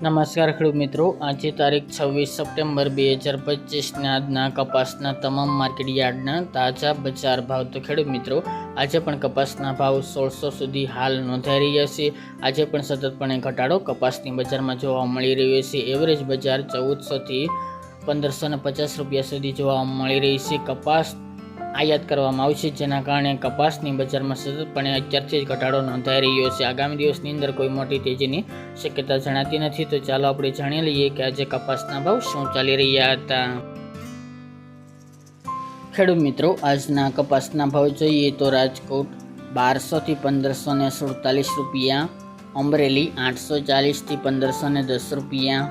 નમસ્કાર ખેડૂત મિત્રો, આજે તારીખ છવ્વીસ સપ્ટેમ્બર બે હજાર પચીસના આજના કપાસના તમામ માર્કેટ યાર્ડના તાજા બજાર ભાવ. તો ખેડૂત મિત્રો, આજે પણ કપાસના ભાવ સોળસો સુધી હાલ નોંધાઈ રહ્યા છે. આજે પણ સતતપણે ઘટાડો કપાસની બજારમાં જોવા મળી રહ્યો છે. એવરેજ બજાર ચૌદસોથી પંદરસો ને પચાસ રૂપિયા સુધી જોવા મળી રહી છે. કપાસ આયાત કરવામાં આવશે, જેના કારણે કપાસની બજારમાં સતતપણે અત્યારથી જ ઘટાડો નોંધાઈ રહ્યો છે. આગામી દિવસની અંદર કોઈ મોટી તેજીની શક્યતા જણાતી નથી. તો ચાલો આપણે જાણી લઈએ કે આજે કપાસના ભાવ શું ચાલી રહ્યા હતા. ખેડૂત મિત્રો, આજના કપાસના ભાવ જોઈએ તો રાજકોટ બારસોથી પંદરસો ને સુડતાલીસ રૂપિયા, અમરેલી આઠસો ચાલીસથી પંદરસો ને દસ રૂપિયા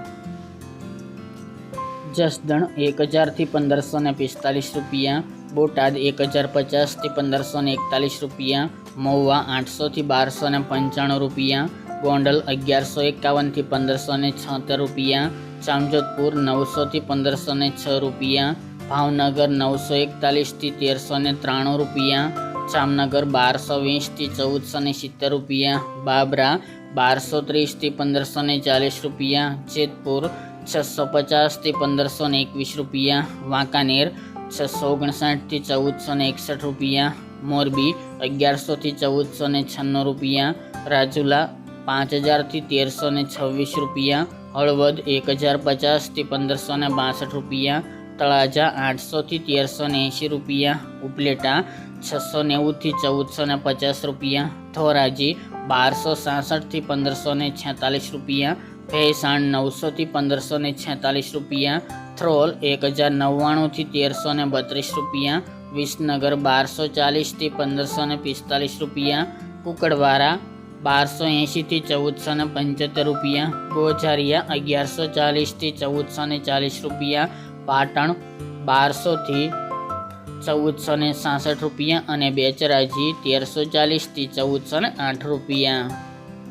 જસદણ એક હજારથી પંદરસો ને પિસ્તાલીસ રૂપિયા, બોટાદ એક હજાર પચાસથી પંદરસો ને એકતાલીસ રૂપિયા, મહુવા આઠસોથી બારસો ને પંચાણું રૂપિયા, ગોંડલ અગિયારસો એકાવનથી પંદરસો ને છોતેર રૂપિયા, જામજોધપુર નવસોથી પંદરસો ને છ રૂપિયા, ભાવનગર નવસો એકતાલીસથી તેરસો ને ત્રાણું રૂપિયા, જામનગર બારસો વીસથી ચૌદસો ને સિત્તેર રૂપિયા, બાબરા બારસો ત્રીસથી પંદરસો ને ચાલીસ રૂપિયા, જેતપુર છસો પચાસથી પંદરસો ને એકવીસ રૂપિયા. વાંકાનેર છસો ઓગણસાઠથી ચૌદસો ને એકસઠ રૂપિયા. મોરબી અગિયારસોથી ચૌદસો ને છન્નું રૂપિયા. રાજુલા પાંચ હજારથી તેરસો ને છવ્વીસ રૂપિયા. હળવદ એક હજાર પચાસથી પંદરસો ને બાસઠ રૂપિયા. તળાજા આઠસોથી તેરસો ને એંશી રૂપિયા. ઉપલેટા છસો નેવુંથી ચૌદસો ને પચાસ રૂપિયા. ધોરાજી બારસો સાસઠથી પંદરસો ને છેતાલીસ રૂપિયા. ભેસાણ નવસોથી પંદરસો ને છેતાલીસ રૂપિયા. થ્રોલ એક હજાર નવ્વાણુંથી તેરસો ને બત્રીસ રૂપિયા. વિસનગર બારસો ચાલીસથી પંદરસો ને પિસ્તાલીસ રૂપિયા. કુકડવારા બારસો એંશીથી ચૌદસો ને પંચોતેર રૂપિયા. ગોઝારિયા અગિયારસો ચાલીસથી ચૌદસો ને ચાલીસ રૂપિયા. પાટણ બારસોથી ચૌદસો ને સાસઠ રૂપિયા અને બેચરાજી તેરસો ચાલીસથી ચૌદસો ને આઠ રૂપિયા.